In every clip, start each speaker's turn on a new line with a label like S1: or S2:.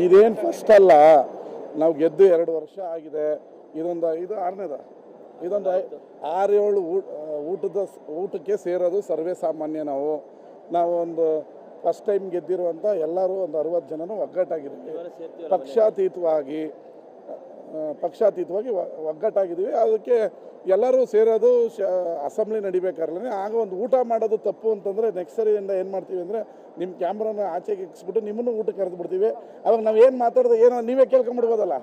S1: ಇದೇನು ಫಸ್ಟ್ ಅಲ್ಲ. ನಾವು ಗೆದ್ದು ಎರಡು ವರ್ಷ ಆಗಿದೆ. ಇದೊಂದು ಇದು ಆರನೇದ. ಇದೊಂದು ಆರು ಏಳು ಊಟ ಊಟದ ಊಟಕ್ಕೆ ಸೇರೋದು ಸರ್ವೇ ಸಾಮಾನ್ಯ ನಾವು. ನಾವು ಒಂದು ಫಸ್ಟ್ ಟೈಮ್ ಗೆದ್ದಿರುವಂಥ ಎಲ್ಲರೂ ಒಂದು ಅರವತ್ತು ಜನನೂ ಒಗ್ಗಟ್ಟಾಗಿದ್ದೀವಿ. ಪಕ್ಷಾತೀತವಾಗಿ. ಪಕ್ಷಾತೀತವಾಗಿ ಒಗ್ಗಟ್ಟಾಗಿದ್ದೀವಿ. ಅದಕ್ಕೆ ಎಲ್ಲರೂ ಸೇರೋದು ಶ, ಅಸೆಂಬ್ಲಿ ನಡಿಬೇಕಾದ್ರೆ ಆಗ ಒಂದು ಊಟ ಮಾಡೋದು ತಪ್ಪು ಅಂತಂದರೆ ನೆಕ್ಸ್ಟ್ ಸರಿಯಿಂದ ಏನು ಮಾಡ್ತೀವಿ ಅಂದರೆ ನಿಮ್ಮ ಕ್ಯಾಮ್ರಾನ ಆಚೆಗೆ ಇಕ್ಸ್ಬಿಟ್ಟು ನಿಮ್ಮನ್ನು ಊಟ ಕರೆದು ಬಿಡ್ತೀವಿ. ಅವಾಗ ನಾವು ಏನು ಮಾತಾಡೋದು, ಏನೋ ನೀವೇ ಕೇಳ್ಕೊಂಬಿಡ್ಬೋದಲ್ಲ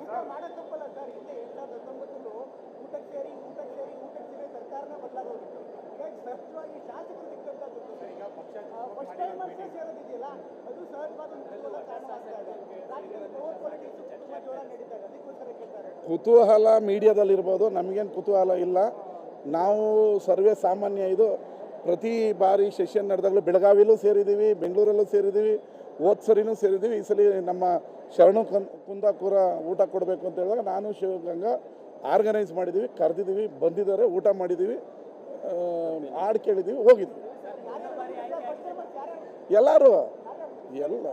S2: ಅದು ಕುತೂಹಲ
S1: ಮೀಡಿಯಾದಲ್ಲಿರ್ಬೋದು ನಮಗೇನು ಕುತೂಹಲ ಇಲ್ಲ. ನಾವು ಸರ್ವೇ ಸಾಮಾನ್ಯ ಇದು ಪ್ರತಿ ಬಾರಿ ಸೆಷನ್ ನಡೆದಾಗಲೂ ಬೆಳಗಾವಿಲೂ ಸೇರಿದ್ದೀವಿ ಬೆಂಗಳೂರಲ್ಲೂ ಸೇರಿದ್ದೀವಿ ಹೋದ ಸರಿನೂ ಸೇರಿದ್ದೀವಿ ಈ ಸಲ ನಮ್ಮ ಶರಣು ಕುಂದಾಪುರ ಊಟ ಕೊಡಬೇಕು ಅಂತ ಹೇಳಿದಾಗ ನಾನು ಶಿವಗಂಗಾ ಆರ್ಗನೈಸ್ ಮಾಡಿದ್ದೀವಿ ಕರೆದಿದ್ದೀವಿ ಬಂದಿದ್ದಾರೆ ಊಟ ಮಾಡಿದ್ದೀವಿ ಹಾಡು ಕೇಳಿದ್ದೀವಿ ಹೋಗಿದ್ವಿ. ಎಲ್ಲರೂ. ಎಲ್ಲ.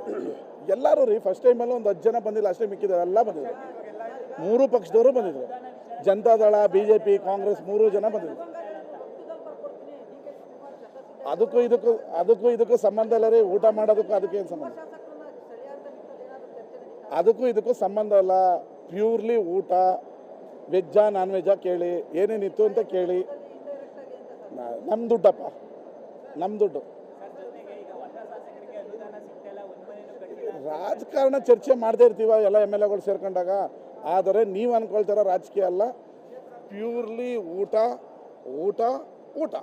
S1: ಎಲ್ಲರೂ ರೀ ಫಸ್ಟ್ ಟೈಮಲ್ಲಿ ಒಂದು ಹತ್ತು ಜನ ಬಂದಿಲ್ಲ, ಅಷ್ಟೇ ಮಿಕ್ಕಿದ್ದಾರೆ, ಎಲ್ಲ ಬಂದಿದ್ದಾರೆ ಮೂರು ಪಕ್ಷದವರು ಬಂದಿದ್ರು. Janata Dal B J P Congress ಮೂರು ಜನ ಬಂದಿದ್ರು. ಅದಕ್ಕೂ ಇದಕ್ಕೂ ಅದಕ್ಕೂ ಇದಕ್ಕೂ ಸಂಬಂಧ ಇಲ್ಲ ರೀ, ಊಟ ಮಾಡೋದಕ್ಕೂ ಅದಕ್ಕೆ ಏನು ಸಂಬಂಧ? ಅದಕ್ಕೂ ಇದಕ್ಕೂ ಸಂಬಂಧ ಇಲ್ಲ. ಪ್ಯೂರ್ಲಿ ಊಟ, ವೆಜ್ಜಾ ನಾನ್ ವೆಜ್ಜಾ ಕೇಳಿ, ಏನೇನಿತ್ತು ಅಂತ ಕೇಳಿ. ನಮ್ಮ ದುಡ್ಡಪ್ಪ ನಮ್ಮ ದುಡ್ಡು. ರಾಜಕಾರಣ ಚರ್ಚೆ ಮಾಡದೇ ಇರ್ತೀವ ಎಲ್ಲ ಎಂ ಎಲ್ ಎಗಳು ಸೇರ್ಕೊಂಡಾಗ. ಆದರೆ ನೀವು ಅನ್ಕೊಳ್ತಾರ ರಾಜಕೀಯ ಅಲ್ಲ. ಪ್ಯೂರ್ಲಿ ಊಟ ಊಟ ಊಟ.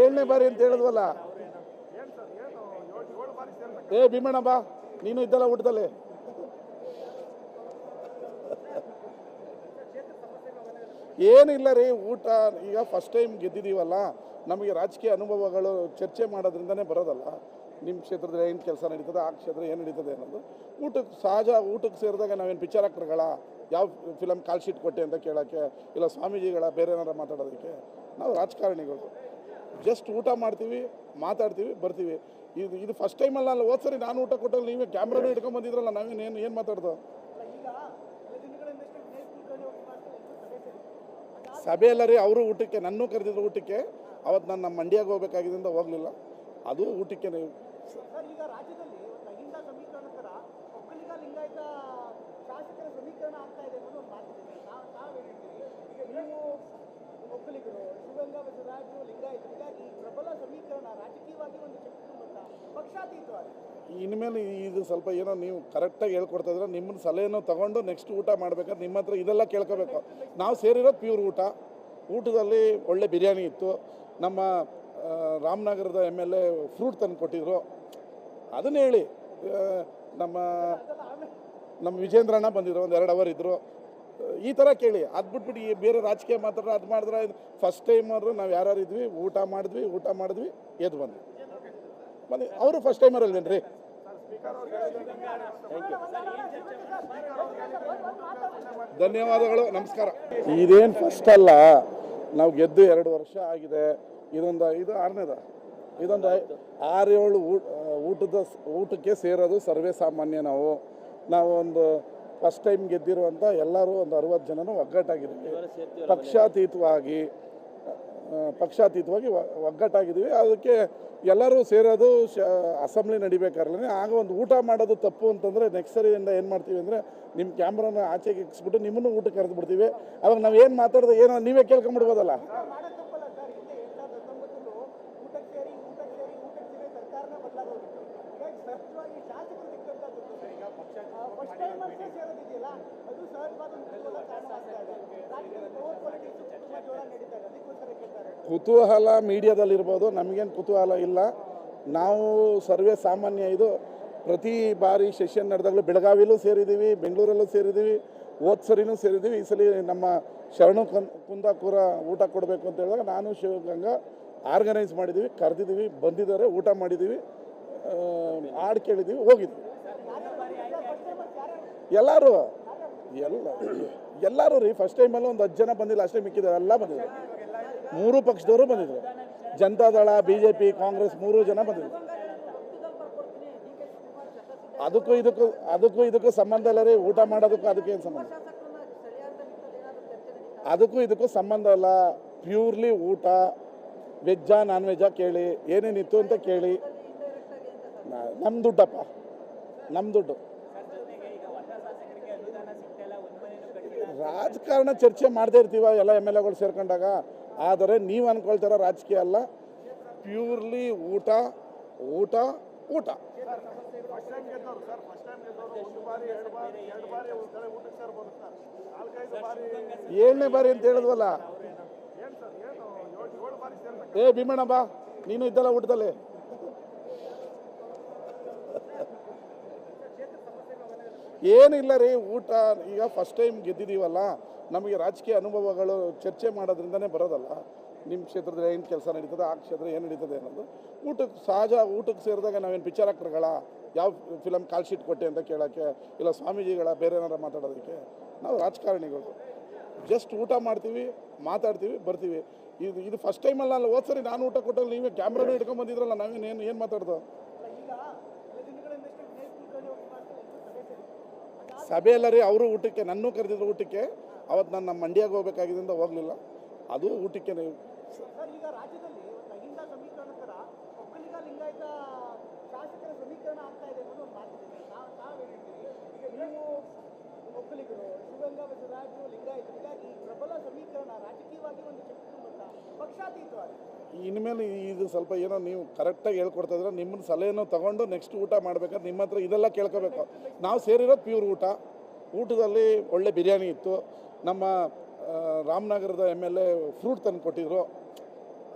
S1: ಏಳನೇ ಬಾರಿ ಅಂತ ಹೇಳಿದ್ವಲ್ಲ. ಏ ಭೀಮಣ್ಣ ಬಾ, ನೀನು ಇದ್ದಲ್ಲ ಊಟದಲ್ಲಿ. ಏನಿಲ್ಲ ರೀ, ಊಟ, ಈಗ ಫಸ್ಟ್ ಟೈಮ್ ಗೆದ್ದಿದ್ದೀವಲ್ಲ ನಮಗೆ ರಾಜಕೀಯ ಅನುಭವಗಳು ಚರ್ಚೆ ಮಾಡೋದ್ರಿಂದನೇ ಬರೋದಲ್ಲ. ನಿಮ್ಮ ಕ್ಷೇತ್ರದಲ್ಲಿ ಏನು ಕೆಲಸ ನಡೀತದೆ, ಆ ಕ್ಷೇತ್ರ ಏನು ನಡೀತದೆ ಅನ್ನೋದು. ಊಟಕ್ಕೆ ಸಹಜ, ಊಟಕ್ಕೆ ಸೇರಿದಾಗ ನಾವೇನು ಪಿಕ್ಚರ್ ಆಕ್ಟರ್ಗಳ ಯಾವ ಫಿಲಮ್ ಕಾಲ್ ಶೀಟ್ ಕೊಟ್ಟೆ ಅಂತ ಕೇಳೋಕ್ಕೆ, ಇಲ್ಲ ಸ್ವಾಮೀಜಿಗಳ ಬೇರೆ ಏನಾರ ಮಾತಾಡೋದಕ್ಕೆ? ನಾವು ರಾಜಕಾರಣಿಗಳು. ಜಸ್ಟ್ ಊಟ ಮಾಡ್ತೀವಿ, ಮಾತಾಡ್ತೀವಿ, ಬರ್ತೀವಿ. ಇದು ಇದು ಫಸ್ಟ್ ಟೈಮಲ್ಲ ಅಲ್ಲ ಹೋದ್ಸರಿ ನಾನು ಊಟ ಕೊಟ್ಟಾಗ ನೀವೇ ಕ್ಯಾಮ್ರಾನೂ ಇಟ್ಕೊಂಡ್ಬಂದಿದ್ರಲ್ಲ ನಾವೇನು, ಏನು ಏನು ಮಾತಾಡ್ದೋ
S2: ಈಗ ಕೆಲ ದಿನಗಳಿಂದಷ್ಟೇ ವಿನಯ್ ಕುಲಕರ್ಣಿ ಅವರು ಸಭೆ ಸೇರಿದ್ರು
S1: ಸಭೆ ಎಲ್ಲ ರೀ, ಅವರು ಊಟಕ್ಕೆ, ನನ್ನೂ ಕರೆದಿದ್ರು ಊಟಕ್ಕೆ. ಅವತ್ತು ನಾನು ನಮ್ಮ ಮಂಡ್ಯಕ್ಕೆ ಹೋಗ್ಬೇಕಾಗಿದ್ದರಿಂದ ಹೋಗಲಿಲ್ಲ. ಅದು ಊಟಕ್ಕೆ
S2: ಪ್ರಬಲ ಸಮೀಕರಣ ರಾಜಕೀಯವಾಗಿ ಒಂದು ಪಕ್ಷಾತೀತವಾಗಿ?
S1: ಇನ್ಮೇಲೆ ಇದು ಸ್ವಲ್ಪ ಏನೋ ನೀವು ಕರೆಕ್ಟಾಗಿ ಹೇಳ್ಕೊಡ್ತಾ ಇದ್ರೆ ನಿಮ್ಮನ್ನ ಸಲಹೆನೂ ತಗೊಂಡು ನೆಕ್ಸ್ಟ್ ಊಟ ಮಾಡ್ಬೇಕಾದ್ರೆ ನಿಮ್ಮ ಹತ್ರ ಇದೆಲ್ಲ ಕೇಳ್ಕೋಬೇಕು. ನಾವು ಸೇರಿರೋದು ಪ್ಯೂರ್ ಊಟ. ಊಟದಲ್ಲಿ ಒಳ್ಳೆ ಬಿರಿಯಾನಿ ಇತ್ತು. ನಮ್ಮ ರಾಮನಗರದ ಎಂ ಎಲ್ ಎ ಫ್ರೂಟ್ ತಂದು ಕೊಟ್ಟಿದ್ರು. ಅದನ್ನ ಹೇಳಿ ನಮ್ಮ ನಮ್ಮ ವಿಜೇಂದ್ರಣ್ಣ ಬಂದಿದ್ರು, ಒಂದು ಎರಡು ಅವರ್ ಇದ್ದರು ಈ ಥರ ಕೇಳಿ. ಅದು ಬಿಟ್ಬಿಟ್ಟು ಬೇರೆ ರಾಜಕೀಯ ಮಾತಾಡ್ರೆ ಅದು ಮಾಡಿದ್ರೆ ಫಸ್ಟ್ ಟೈಮ್ ಆದರೂ ನಾವು ಯಾರು ಇದ್ವಿ, ಊಟ ಮಾಡಿದ್ವಿ ಊಟ ಮಾಡಿದ್ವಿ ಎದ್ದು ಬಂದ್ವಿ. ಬನ್ನಿ ಅವರು ಫಸ್ಟ್ ಟೈಮರ್ ಅಲ್ವೇನ್ರಿ? ಧನ್ಯವಾದಗಳು ನಮಸ್ಕಾರ. ಇದೇನು ಫಸ್ಟ್ ಅಲ್ಲ ನಾವು ಗೆದ್ದು ಎರಡು ವರ್ಷ ಆಗಿದೆ. ಇದೊಂದು ಇದು ಆರನೇದ? ಇದೊಂದು ಐ- ಆರು ಏಳು ಊಟ ಊಟದ ಊಟಕ್ಕೆ ಸೇರೋದು ಸರ್ವೇ ಸಾಮಾನ್ಯ ನಾವು. ನಾವು ಒಂದು ಫಸ್ಟ್ ಟೈಮ್ ಗೆದ್ದಿರುವಂಥ ಎಲ್ಲರೂ ಒಂದು ಅರವತ್ತು ಜನನು ಒಗ್ಗಟ್ಟಾಗಿದ್ದೀವಿ. ಪಕ್ಷಾತೀತವಾಗಿ ಪಕ್ಷಾತೀತವಾಗಿ ಒಗ್ಗಟ್ಟಾಗಿದ್ದೀವಿ. ಅದಕ್ಕೆ ಎಲ್ಲರೂ ಸೇರೋದು ಶ ಅಸೆಂಬ್ಲಿ ನಡಿಬೇಕಾದ್ರೆ ಆಗ ಒಂದು ಊಟ ಮಾಡೋದು ತಪ್ಪು ಅಂತಂದರೆ ನೆಕ್ಸ್ಟ್ ಸರಿಯಿಂದ ಏನು ಮಾಡ್ತೀವಿ ಅಂದರೆ ನಿಮ್ಮ ಕ್ಯಾಮ್ರಾನ ಆಚೆಗೆ ಇಕ್ಸ್ಬಿಟ್ಟು ನಿಮ್ಮನ್ನು ಊಟಕ್ಕೆ ಕರೆದು ಬಿಡ್ತೀವಿ ಅವಾಗ ನಾವು ಏನು ಮಾತಾಡೋದು ಏನೋ ನೀವೇ ಕೇಳ್ಕೊಂಬಿಡ್ಬೋದಲ್ಲ.
S2: ಕುತೂಹಲ
S1: ಮೀಡಿಯಾದಲ್ಲಿರ್ಬೋದು, ನಮಗೇನು ಕುತೂಹಲ ಇಲ್ಲ. ನಾವು ಸರ್ವೇ ಸಾಮಾನ್ಯ ಇದು. ಪ್ರತಿ ಬಾರಿ ಸೆಷನ್ ನಡೆದಾಗಲೂ ಬೆಳಗಾವಿಲೂ ಸೇರಿದ್ದೀವಿ ಬೆಂಗಳೂರಲ್ಲೂ ಸೇರಿದ್ದೀವಿ ಹೋದ ಸರಿನೂ ಸೇರಿದ್ದೀವಿ ಈ ಸಲ ನಮ್ಮ ಶರಣು ಕುಂದಾಪುರ ಊಟ ಕೊಡಬೇಕು ಅಂತ ಹೇಳಿದಾಗ ನಾನು, ಶಿವಗಂಗಾ ಆರ್ಗನೈಸ್ ಮಾಡಿದ್ದೀವಿ ಕರೆದಿದ್ದೀವಿ ಬಂದಿದ್ದಾರೆ, ಊಟ ಮಾಡಿದ್ದೀವಿ ಹಾಡು ಕೇಳಿದ್ದೀವಿ ಹೋಗಿದ್ವಿ. ಎಲ್ಲರೂ, ಎಲ್ಲ, ಎಲ್ಲರೂ ರೀ ಫಸ್ಟ್ ಟೈಮಲ್ಲಿ ಒಂದು ಹತ್ತು ಜನ ಬಂದಿಲ್ಲ, ಅಷ್ಟೇ ಮಿಕ್ಕಿದ್ದಾರೆ, ಎಲ್ಲ ಬಂದಿದ್ರು ಮೂರು ಪಕ್ಷದವರು ಬಂದಿದ್ರು. Janata Dal B J P Congress ಮೂರು ಜನ ಬಂದಿದ್ರು. ಅದಕ್ಕೂ ಇದಕ್ಕೂ ಅದಕ್ಕೂ ಇದಕ್ಕೂ ಸಂಬಂಧ ಇಲ್ಲ ರೀ ಊಟ ಮಾಡೋದಕ್ಕೂ ಅದಕ್ಕೆ ಏನು ಸಂಬಂಧ? ಅದಕ್ಕೂ ಇದಕ್ಕೂ ಸಂಬಂಧ ಇಲ್ಲ. ಪ್ಯೂರ್ಲಿ ಊಟ, ವೆಜ್ಜಾ ನಾನ್ ವೆಜ್ಜಾ ಕೇಳಿ ಏನೇನಿತ್ತು ಅಂತ ಕೇಳಿ. ನಮ್ಮ ದುಡ್ಡಪ್ಪ. ನಮ್ಮ ದುಡ್ಡು. ರಾಜಕಾರಣ ಚರ್ಚೆ ಮಾಡದೇ ಇರ್ತೀವ ಎಲ್ಲ ಎಂ ಎಲ್ ಎಗಳು ಸೇರ್ಕೊಂಡಾಗ? ಆದರೆ ನೀವು ಅನ್ಕೊಳ್ತಾರ ರಾಜಕೀಯ ಅಲ್ಲ. ಪ್ಯೂರ್ಲಿ ಊಟ ಊಟ ಊಟ. ಏಳನೇ ಬಾರಿ ಅಂತ ಹೇಳಿದ್ವಲ್ಲ. ಏ ಭೀಮಣ್ಣ ಬಾ, ನೀನು ಇದ್ದಲ್ಲ ಊಟದಲ್ಲಿ. ಏನಿಲ್ಲ ರೀ, ಊಟ, ಈಗ ಫಸ್ಟ್ ಟೈಮ್ ಗೆದ್ದಿದ್ದೀವಲ್ಲ ನಮಗೆ ರಾಜಕೀಯ ಅನುಭವಗಳು ಚರ್ಚೆ ಮಾಡೋದ್ರಿಂದನೇ ಬರೋದಲ್ಲ. ನಿಮ್ಮ ಕ್ಷೇತ್ರದಲ್ಲಿ ಏನು ಕೆಲಸ ನಡೀತದೆ, ಆ ಕ್ಷೇತ್ರ ಏನು ನಡೀತದೆ ಅನ್ನೋದು. ಊಟಕ್ಕೆ ಸಹಜ, ಊಟಕ್ಕೆ ಸೇರಿದಾಗ ನಾವೇನು ಪಿಕ್ಚರ್ ಆಕ್ಟರ್ಗಳ? ಯಾವ ಫಿಲಮ್ ಕಾಲ್ ಶೀಟ್ ಕೊಟ್ಟೆ ಅಂತ ಕೇಳೋಕ್ಕೆ, ಇಲ್ಲ ಸ್ವಾಮೀಜಿಗಳ ಬೇರೆ ಏನಾರ ಮಾತಾಡೋದಕ್ಕೆ? ನಾವು ರಾಜಕಾರಣಿಗಳು. ಜಸ್ಟ್ ಊಟ ಮಾಡ್ತೀವಿ, ಮಾತಾಡ್ತೀವಿ, ಬರ್ತೀವಿ. ಇದು ಇದು ಫಸ್ಟ್ ಟೈಮಲ್ಲ ಅಲ್ಲ ಹೋದ್ಸರಿ ನಾನು ಊಟ ಕೊಟ್ಟಾಗ ನೀವೇ ಕ್ಯಾಮ್ರಾನು ಇಟ್ಕೊಂಡ್ಬಂದಿದ್ರಲ್ಲ ನಾವೇನು, ಏನು ಏನು ಮಾತಾಡ್ದು
S2: ಈಗ ಕೆಲ ದಿನಗಳಿಂದಷ್ಟೇ ವಿನಯ್ ಕುಲಕರ್ಣಿ ಅವರು ಸಭೆ ಸೇರಿದ್ರು
S1: ಸಭೆ ಎಲ್ಲ ರೀ ಅವರು ಊಟಕ್ಕೆ, ನನ್ನೂ ಕರೆದಿದ್ರು ಊಟಕ್ಕೆ ಅವತ್ತು ನಾನು ನಮ್ಮ ಮಂಡ್ಯಾಗ ಹೋಗ್ಬೇಕಾಗಿದ್ದರಿಂದ ಹೋಗಲಿಲ್ಲ. ಅದು ಊಟಕ್ಕೆ
S2: ಒಕ್ಕಲಿಗರು ಶಿವಗಂಗಾ ಬಸವರಾಜು ಲಿಂಗಾಯತ ಹೀಗಾಗಿ ಪ್ರಬಲ ಸಮೀಕರಣ ರಾಜಕೀಯವಾಗಿ ಒಂದು
S1: ಇನ್ಮೇಲೆ ಇದು ಸ್ವಲ್ಪ ಏನೋ ನೀವು ಕರೆಕ್ಟಾಗಿ ಹೇಳ್ಕೊಡ್ತಾ ಇದ್ರೆ ನಿಮ್ಮನ್ನ ಸಲಹೆನೂ ತಗೊಂಡು ನೆಕ್ಸ್ಟ್ ಊಟ ಮಾಡ್ಬೇಕಾದ್ರೆ ನಿಮ್ಮ ಹತ್ರ ಇದೆಲ್ಲ ಕೇಳ್ಕೋಬೇಕು. ನಾವು ಸೇರಿರೋದು ಪ್ಯೂರ್ ಊಟ. ಊಟದಲ್ಲಿ ಒಳ್ಳೆ ಬಿರಿಯಾನಿ ಇತ್ತು. ನಮ್ಮ ರಾಮನಗರದ ಎಂ ಎಲ್ ಎ ಫ್ರೂಟ್ ತಂದು ಕೊಟ್ಟಿದ್ರು.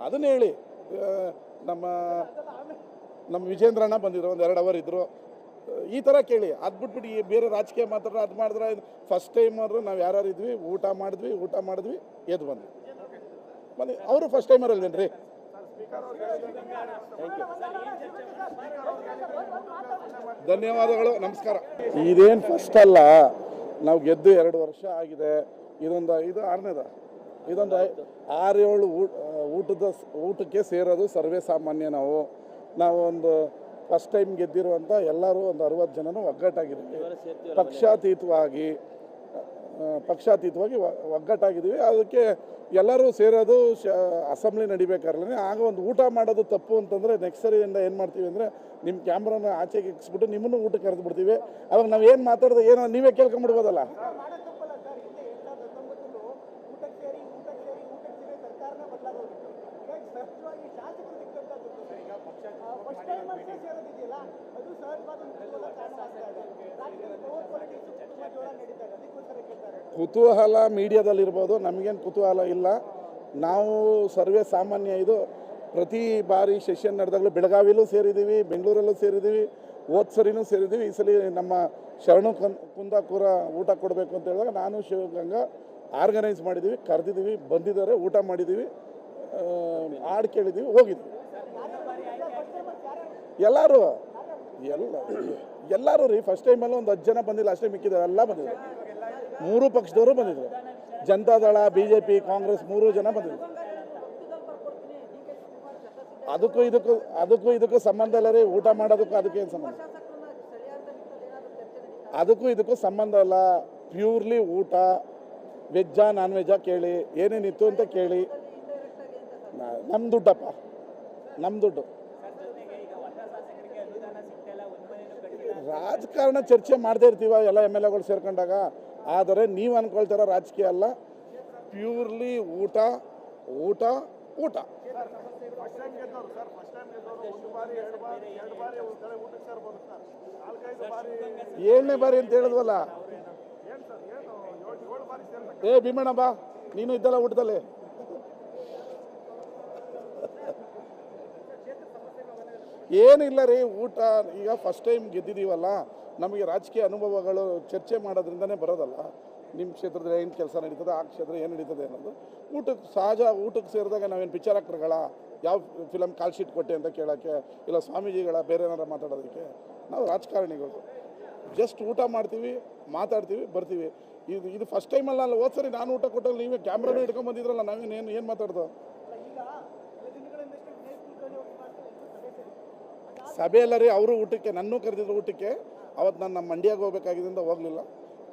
S1: ಅದನ್ನ ಹೇಳಿ ನಮ್ಮ ನಮ್ಮ ವಿಜೇಂದ್ರಣ್ಣ ಬಂದಿದ್ರು, ಒಂದು ಎರಡು ಅವರ್ ಇದ್ದರು ಈ ಥರ ಕೇಳಿ. ಅದು ಬಿಟ್ಬಿಟ್ಟು ಈ ಬೇರೆ ರಾಜಕೀಯ ಮಾತಾಡ್ರೆ ಅದು ಮಾಡಿದ್ರೆ ಫಸ್ಟ್ ಟೈಮ್ ಟೈಮರು ನಾವು ಯಾರು ಇದ್ವಿ, ಊಟ ಮಾಡಿದ್ವಿ ಊಟ ಮಾಡಿದ್ವಿ ಎದ್ದು ಬಂದ್ವಿ. ಬಂದು ಅವರು ಫಸ್ಟ್ ಟೈಮರ್ ಅಲ್ವೇನ್ರಿ? ಧನ್ಯವಾದಗಳು ನಮಸ್ಕಾರ. ಇದೇನು ಫಸ್ಟ್ ಅಲ್ಲ ನಾವು ಗೆದ್ದು ಎರಡು ವರ್ಷ ಆಗಿದೆ. ಇದೊಂದು ಇದು ಆರನೇದ? ಇದೊಂದು ಆರೇಳು ಊಟ ಊಟದ ಊಟಕ್ಕೆ ಸೇರೋದು ಸರ್ವೇ ಸಾಮಾನ್ಯ ನಾವು. ನಾವು ಒಂದು ಫಸ್ಟ್ ಟೈಮ್ ಗೆದ್ದಿರುವಂಥ ಎಲ್ಲರೂ ಒಂದು ಅರವತ್ತು ಜನನೂ ಒಗ್ಗಟ್ಟಾಗಿದ್ದೀವಿ. ಪಕ್ಷಾತೀತವಾಗಿ. ಪಕ್ಷಾತೀತವಾಗಿ ಒಗ್ಗಟ್ಟಾಗಿದ್ದೀವಿ. ಅದಕ್ಕೆ ಎಲ್ಲರೂ ಸೇರೋದು ಶ, ಅಸೆಂಬ್ಲಿ ನಡಿಬೇಕಾದ್ರೆ ಆಗ ಒಂದು ಊಟ ಮಾಡೋದು ತಪ್ಪು ಅಂತಂದರೆ ನೆಕ್ಸ್ಟ್ ಸರಿಯಿಂದ ಏನು ಮಾಡ್ತೀವಿ ಅಂದರೆ ನಿಮ್ಮ ಕ್ಯಾಮ್ರಾನ ಆಚೆಗೆ ಇಕ್ಸ್ಬಿಟ್ಟು ನಿಮ್ಮನ್ನು ಊಟಕ್ಕೆ ಕರೆದು ಬಿಡ್ತೀವಿ. ಅವಾಗ ನಾವು ಏನು ಮಾತಾಡೋದು ಏನೋ ನೀವೇ ಕೇಳ್ಕೊಂಬಿಡ್ಬೋದಲ್ಲ.
S2: ಅದು ಕುತೂಹಲ
S1: ಮೀಡಿಯಾದಲ್ಲಿರ್ಬೋದು, ನಮಗೇನು ಕುತೂಹಲ ಇಲ್ಲ. ನಾವು ಸರ್ವೇ ಸಾಮಾನ್ಯ ಇದು. ಪ್ರತಿ ಬಾರಿ ಸೆಷನ್ ನಡೆದಾಗಲೂ ಬೆಳಗಾವಿಲೂ ಸೇರಿದ್ದೀವಿ ಬೆಂಗಳೂರಲ್ಲೂ ಸೇರಿದ್ದೀವಿ ಹೋದ ಸರಿನೂ ಸೇರಿದ್ದೀವಿ ಈ ಸಲ ನಮ್ಮ ಶರಣು ಕನ್ ಕುಂದಾಪುರ ಊಟ ಕೊಡಬೇಕು ಅಂತ ಹೇಳಿದಾಗ ನಾನು, ಶಿವಗಂಗಾ ಆರ್ಗನೈಸ್ ಮಾಡಿದ್ದೀವಿ ಕರೆದಿದ್ದೀವಿ ಬಂದಿದ್ದಾರೆ, ಊಟ ಮಾಡಿದ್ದೀವಿ ಹಾಡು ಕೇಳಿದ್ದೀವಿ ಹೋಗಿದ್ವಿ. ಎಲ್ಲರೂ, ಎಲ್ಲ ಎಲ್ಲರೂ ರೀ ಫಸ್ಟ್ ಟೈಮಲ್ಲಿ ಒಂದು ಹತ್ತು ಜನ ಬಂದಿಲ್ಲ, ಅಷ್ಟೇ ಮಿಕ್ಕಿದ್ದಾರೆ, ಎಲ್ಲ ಬಂದಿದ್ದಾರೆ. ಮೂರು ಪಕ್ಷದವರು ಬಂದಿದ್ದರು Janata Dal B J P Congress ಮೂರು ಜನ ಬಂದಿದ್ರು. ಅದಕ್ಕೂ ಇದಕ್ಕೂ ಅದಕ್ಕೂ ಇದಕ್ಕೂ ಸಂಬಂಧ ಇಲ್ಲ ರೀ, ಊಟ ಮಾಡೋದಕ್ಕೂ ಅದಕ್ಕೇನು ಸಂಬಂಧ? ಅದಕ್ಕೂ ಇದಕ್ಕೂ ಸಂಬಂಧ ಇಲ್ಲ. ಪ್ಯೂರ್ಲಿ ಊಟ, ವೆಜ್ಜಾ ನಾನ್ ವೆಜ್ಜಾ ಕೇಳಿ, ಏನೇನಿತ್ತು ಅಂತ ಕೇಳಿ. ನಮ್ಮ ದುಡ್ಡಪ್ಪ ನಮ್ಮ ದುಡ್ಡು. ರಾಜಕಾರಣ ಚರ್ಚೆ ಮಾಡದೇ ಇರ್ತೀವ ಎಲ್ಲ ಎಂ ಎಲ್ ಎಗಳು ಸೇರ್ಕೊಂಡಾಗ. ಆದರೆ ನೀವು ಅನ್ಕೊಳ್ತಾರ ರಾಜಕೀಯ ಅಲ್ಲ. ಪ್ಯೂರ್ಲಿ ಊಟ ಊಟ ಊಟ. ಏಳನೇ ಬಾರಿ ಅಂತ ಹೇಳಿದ್ವಲ್ಲ. ಏ ಭೀಮಣ್ಣ ಬಾ, ನೀನು ಇದ್ದಲ್ಲ ಊಟದಲ್ಲಿ. ಏನಿಲ್ಲ ರೀ ಊಟ, ಈಗ ಫಸ್ಟ್ ಟೈಮ್ ಗೆದ್ದಿದ್ದೀವಲ್ಲ ನಮಗೆ ರಾಜಕೀಯ ಅನುಭವಗಳು ಚರ್ಚೆ ಮಾಡೋದ್ರಿಂದನೇ ಬರೋದಲ್ಲ. ನಿಮ್ಮ ಕ್ಷೇತ್ರದಲ್ಲಿ ಏನು ಕೆಲಸ ನಡೀತದೆ, ಆ ಕ್ಷೇತ್ರ ಏನು ನಡೀತದೆ ಅನ್ನೋದು. ಊಟಕ್ಕೆ ಸಹಜ, ಊಟಕ್ಕೆ ಸೇರಿದಾಗ ನಾವೇನು ಪಿಕ್ಚರ್ ಆಕ್ಟರ್ಗಳ, ಯಾವ ಫಿಲಮ್ ಕಾಲ್ ಶೀಟ್ ಕೊಟ್ಟೆ ಅಂತ ಕೇಳೋಕ್ಕೆ, ಇಲ್ಲ ಸ್ವಾಮೀಜಿಗಳ, ಬೇರೆ ಏನಾರ ಮಾತಾಡೋದಕ್ಕೆ, ನಾವು ರಾಜಕಾರಣಿಗಳು. ಜಸ್ಟ್ ಊಟ ಮಾಡ್ತೀವಿ, ಮಾತಾಡ್ತೀವಿ, ಬರ್ತೀವಿ. ಇದು ಇದು ಫಸ್ಟ್ ಟೈಮಲ್ಲ ಅಲ್ಲ ಹೋದ್ ಸರಿ ನಾನು ಊಟ ಕೊಟ್ಟಾಗ ನೀವೇ ಕ್ಯಾಮ್ರಾನು ಇಟ್ಕೊಂಡ್ಬಂದಿದ್ರಲ್ಲ ನಾವೇನು, ಏನು ಏನು ಮಾತಾಡ್ದು
S2: ಈಗ ಕೆಲ ದಿನಗಳಿಂದಷ್ಟೇ
S1: ಸಭೆಯಲ್ಲರಿ ಅವರು ಊಟಕ್ಕೆ ನನ್ನೂ ಕರೆದಿದ್ರು ಊಟಕ್ಕೆ. ಅವತ್ತು ನಾನು ನಮ್ಮ ಮಂಡ್ಯಾಗ ಹೋಗ್ಬೇಕಾಗಿದ್ದರಿಂದ ಹೋಗಲಿಲ್ಲ.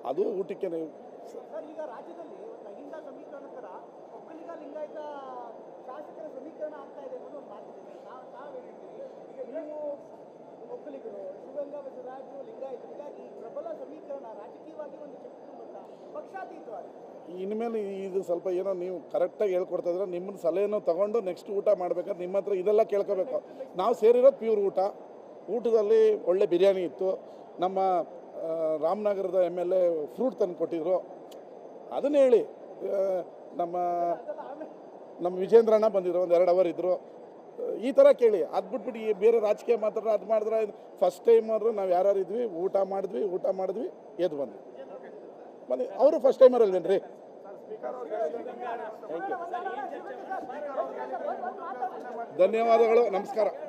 S1: ಅದು ಊಟಕ್ಕೆ ನೀವು
S2: ಸರ್ ಈಗ ರಾಜ್ಯದಲ್ಲಿ ಒಂದು ಅಹಿಂದ ಸಮೀಕರಣ ಥರ ಒಕ್ಕಲಿಗ ಲಿಂಗಾಯತ ಶಾಸಕರ ಸಮೀಕರಣ ಆಗ್ತಾ ಇದೆ ಅನ್ನೋದು ಒಂದು ಮಾತಿದೆ ತಾವು ತಾವೇನು ಹೇಳ್ತೀರಿ ಈಗ ನೀವು ಒಕ್ಕಲಿಗರು ಶಿವಗಂಗ ಬಸವರಾಜು ಲಿಂಗಾಯತ ಹೀಗಾಗಿ ಈ ಪ್ರಬಲ ಸಮೀಕರಣ ರಾಜಕೀಯವಾಗಿ ಒಂದು ಶಕ್ತಿ ತುಂಬುತ್ತಾ ಪಕ್ಷಾತೀತವಾಗಿ
S1: ಇನ್ಮೇಲೆ ಇದು ಸ್ವಲ್ಪ ಏನೋ ನೀವು ಕರೆಕ್ಟಾಗಿ ಹೇಳ್ಕೊಡ್ತಾ ಇದ್ರೆ ನಿಮ್ಮನ್ನ ಸಲಹೆನೂ ತಗೊಂಡು ನೆಕ್ಸ್ಟ್ ಊಟ ಮಾಡ್ಬೇಕಾದ್ರೆ ನಿಮ್ಮ ಹತ್ರ ಇದೆಲ್ಲ ಕೇಳ್ಕೋಬೇಕು. ನಾವು ಸೇರಿರೋದು ಪ್ಯೂರ್ ಊಟ. ಊಟದಲ್ಲಿ ಒಳ್ಳೆ ಬಿರಿಯಾನಿ ಇತ್ತು. ನಮ್ಮ ರಾಮನಗರದ ಎಂ ಎಲ್ ಎ ಫ್ರೂಟ್ ತಂದು ಕೊಟ್ಟಿದ್ರು. ಅದನ್ನ ಹೇಳಿ ನಮ್ಮ ನಮ್ಮ ವಿಜೇಂದ್ರಣ್ಣ ಬಂದಿದ್ರು ಒಂದು ಎರಡು ಅವರ್ ಇದ್ದರು ಈ ಥರ ಕೇಳಿ. ಅದು ಬಿಟ್ಬಿಟ್ಟು ಈ ಬೇರೆ ರಾಜಕೀಯ ಮಾತಾಡ್ರೆ ಅದು ಮಾಡಿದ್ರೆ ಫಸ್ಟ್ ಟೈಮ್ ಆದರೂ ನಾವು ಯಾರು ಇದ್ವಿ ಊಟ ಮಾಡಿದ್ವಿ ಊಟ ಮಾಡಿದ್ವಿ ಎದ್ದು ಬಂದ್ವಿ. ಬನ್ನಿ ಅವರು ಫಸ್ಟ್ ಟೈಮರ್ ಅಲ್ವೇನ್ರಿ ಧನ್ಯವಾದಗಳು ನಮಸ್ಕಾರ.